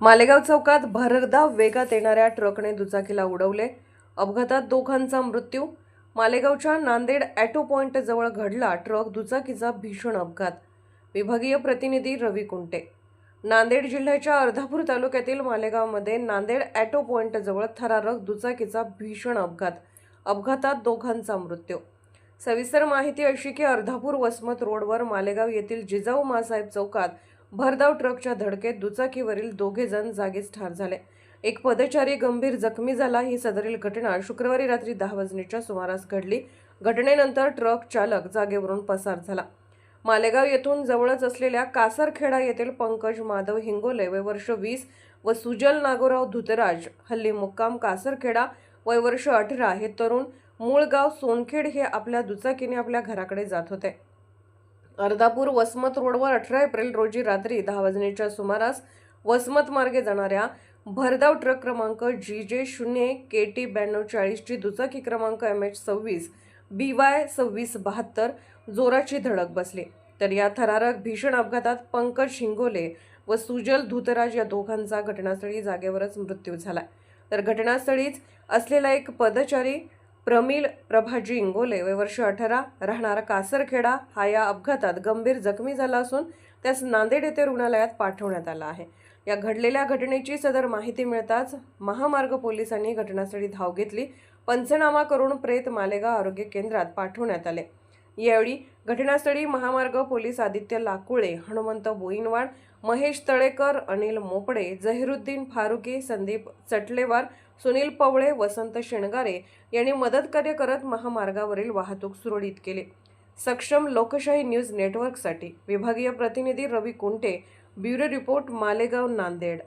मालेगाव चौकात भरधाव वेगात येणाऱ्या ट्रकने दुचाकीला उडवले. अपघातात दोघांचा मृत्यू. मालेगावच्या नांदेड ॲटो पॉईंटजवळ घडला ट्रक दुचाकीचा भीषण अपघात. विभागीय प्रतिनिधी रवी कुंटे. नांदेड जिल्ह्याच्या अर्धापूर तालुक्यातील मालेगावमध्ये नांदेड ॲटो पॉईंटजवळ थरारक दुचाकीचा भीषण अपघात. अपघातात दोघांचा मृत्यू. सविस्तर माहिती अशी की अर्धापूर वसमत रोडवर मालेगाव येथील जिजाऊ मासाहेब चौकात भरधाव ट्रकच्या धडकेत दुचाकीवरील दोघे जण जागीच ठार झाले. एक पदचारी गंभीर जखमी झाला. ही सदरील घटना शुक्रवारी रात्री दहा वाजण्याच्या सुमारास घडली. घटनेनंतर ट्रक चालक जागेवरून पसार झाला. मालेगाव येथून जवळच असलेल्या कासरखेडा येथील पंकज माधव हिंगोले वय वर्ष वीस व सुजल नागोराव धुतराज हल्ली मुक्काम कासरखेडा वय वर्ष अठरा हे तरुण मूळ गाव सोनखेड हे आपल्या दुचाकीने आपल्या घराकडे जात होते. अर्धापूर वसमत रोडवर अठरा एप्रिल रोजी रात्री दहा वाजण्याच्या सुमारास वसमत मार्गे जाणाऱ्या भरधाव ट्रक क्रमांक जी जे शून्य के टी ब्याण्णव चाळीसची दुचाकी क्रमांक एम एच सव्वीस बी वाय सव्वीस बहात्तर जोराची धडक बसली. तर या थरारक भीषण अपघातात पंकज शिंगोले व सुजल धुतराज या दोघांचा घटनास्थळी जागेवरच मृत्यू झाला. तर घटनास्थळीच असलेला एक पदचारी प्रमिल प्रभाजी इंगोले वय वर्ष अठरा राहणारा कासरखेडा हा या अपघातात गंभीर जखमी झाला असून त्यास नांदेड येथे रुग्णालयात पाठवण्यात आला आहे. या घडलेल्या घटनेची सदर माहिती मिळताच महामार्ग पोलिसांनी घटनास्थळी धाव घेतली. पंचनामा करून प्रेत मालेगाव आरोग्य केंद्रात पाठवण्यात आले. यावेळी घटनास्थळी महामार्ग पोलीस आदित्य लाकुळे हनुमंत बोईनवाड महेश तळेकर अनिल मोपडे जहिरुद्दीन फारुकी संदीप चटलेवार सुनील पवळे वसंत शेणगारे यांनी मदतकार्य करत महामार्गावरील वाहतूक सुरळीत केली. सक्षम लोकशाही न्यूज नेटवर्कसाठी विभागीय प्रतिनिधी रवी कुंटे ब्युरो रिपोर्ट मालेगाव नांदेड.